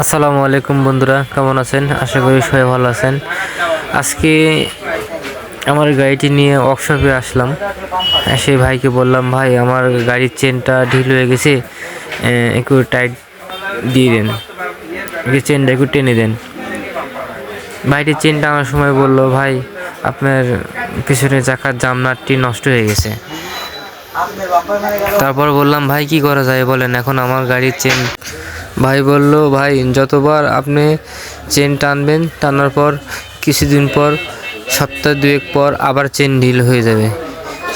আসসালামু আলাইকুম বন্ধুরা, কেমন আছেন? আশা করি সবাই ভালো আছেন। আজকে আমার গাড়িটি নিয়ে ওয়ার্কশপে আসলাম। সেই ভাইকে বললাম, ভাই, আমার গাড়ির চেনটা ঢিল হয়ে গেছে একটু টাইট দিয়ে দেন। চেনটা একটু টেনে দেন। ভাইটি চেন টানার সময় বলল, ভাই, আপনার পিছনে চাকার জামনাটটি নষ্ট হয়ে গেছে। তারপর বললাম, ভাই, কি করা যায় বলেন? এখন আমার গাড়ির চেন ভাই বলল, ভাই, যতবার আপনি চেন টানবেন, টানার পর, কিছুদিন পর, সপ্তাহ দুয়েক পর আবার চেন ঢিল হয়ে যাবে।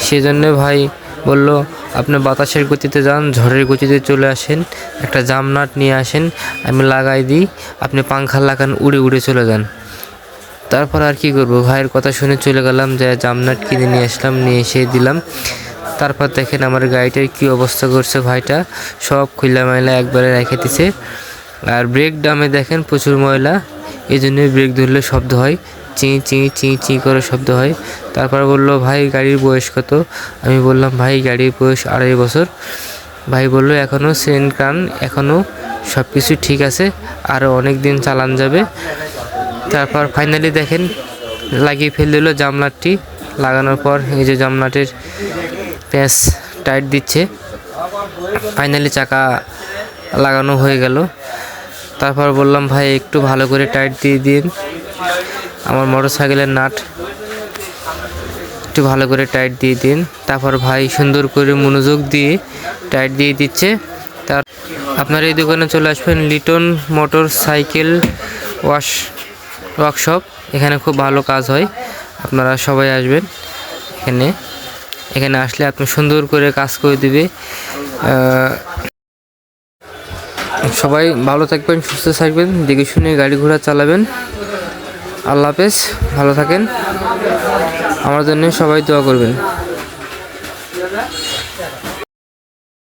সেজন্য ভাই বলল, আপনি বাতাসের গতিতে যান, ঝড়ের গতিতে চলে আসেন, একটা জামনাট নিয়ে আসেন, আমি লাগাই দিই, আপনি পাংখা লাগান, উড়ে উড়ে চলে যান। তারপর আর কি করব? ভাইয়ের কথা শুনে চলে গেলাম, যে জামনাট কিনে নিয়ে আসলাম, নিয়ে এসে দিলাম। তারপর দেখেন আমার গাড়িটার কি অবস্থা করছে ভাইটা। সব খুলা ময়লা একবারে রেখে দিছে। আর ব্রেক ডামে দেখেন প্রচুর ময়লা। এই জন্য ব্রেক ধরলে শব্দ হয়। চি চি চি চি করে শব্দ হয়। তারপর বলল, ভাই, গাড়ির বয়স কত? আমি বললাম, ভাই, গাড়ির বয়স আড়াই বছর। ভাই বলল এখনও সেন কান এখনও সব কিছু ঠিক আছে আরও অনেক দিন চালান যাবে। তারপর ফাইনালি দেখেন, লাগিয়ে ফেল দিল জামলাটটি লাগানোর পর এই যে জামলাটের প্যাঁচ টাইট দিচ্ছে। ফাইনালি চাকা লাগানো হয়ে গেল। তারপর বললাম, ভাই, একটু ভালো করে টাইট দিয়ে দিন। আমার মোটর সাইকেলের নাট একটু ভালো করে টাইট দিয়ে দিন। তারপর ভাই সুন্দর করে মনোযোগ দিয়ে টাইট দিয়ে দিচ্ছে। তার আপনার এই দোকানে চলে আসবেন Liton motorcycle wash workshop. এখানে খুব ভালো কাজ হয়। আপনারা সবাই আসবেন এখানে। এখানে আসলে আপনি সুন্দর করে কাজ করে দিবে। সবাই ভালো থাকবেন, সুস্থ থাকবেন, দেখে শুনে গাড়ি ঘোড়া চালাবেন। আল্লাহ হাফেজ, ভালো থাকেন। আমার জন্য সবাই দোয়া করবেন।